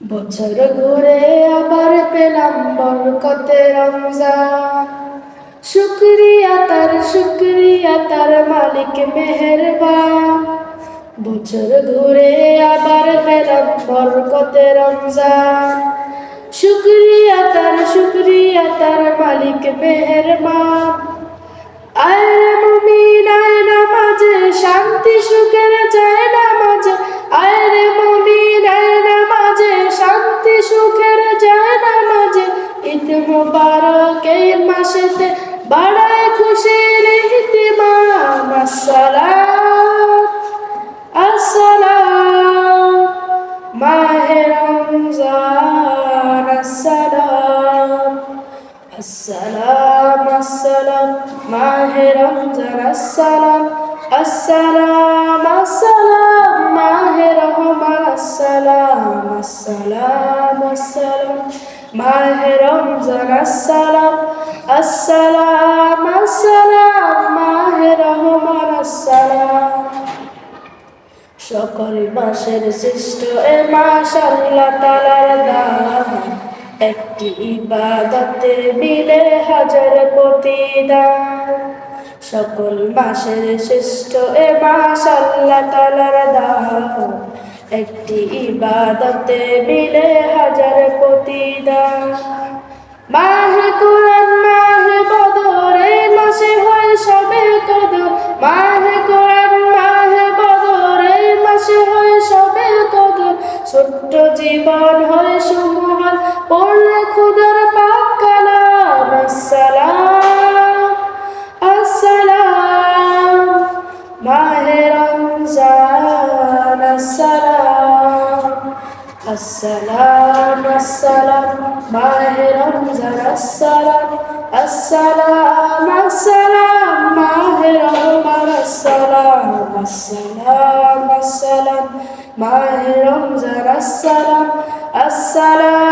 বছর ঘুরে আবার পেলাম বরকতে রমজান। শুক্রিয়া তার শুক্রিয়া তার মালিক মেহেরবান। বছর ঘুরে আবার পেলাম বরকতে রমজান। শুক্রিয়া তার শুক্রিয়া তার মালিক মেহেরবান। আয় মুমিন, আয় নামাজে, শান্তি সুখের ঈদ মোবারক এই মাসেতে বাড়ায় খুশির ইহতিমাম আসসালাম আসসালাম। মাহে রমজান, আসসালাম। আসসালাম আসসালাম। মাহে রমজান, আসসালাম। আসসালাম আসসালাম। মাহে রহমান, আসসালাম আসসালাম আসসালাম। মাহ রমজান আসসালাম আসসালাম আসসালাম মাহ রহমান আসসালাম। সকল মাসের সৃষ্ট এ মাস আল্লাহ তালার দান। একটি ইবাদতে মিলে হাজার প্রতিদান। সকল মাসের শ্রেষ্ঠ এ মাস আল্লাহ ইবাদতে মিলে হাজার প্রতিদান। মাহে কোরআন, মাহে বদর এই মাসে হয় সবে কদর। মাহে কোরআন, মাহে বদর, মাসে হয় সবে কদর। ছোট্ট জীবন হয় সুমহান, পড়লে السلام السلام ماه رمضان السلام السلام السلام ماه رمضان السلام السلام السلام ماه رمضان السلام السلام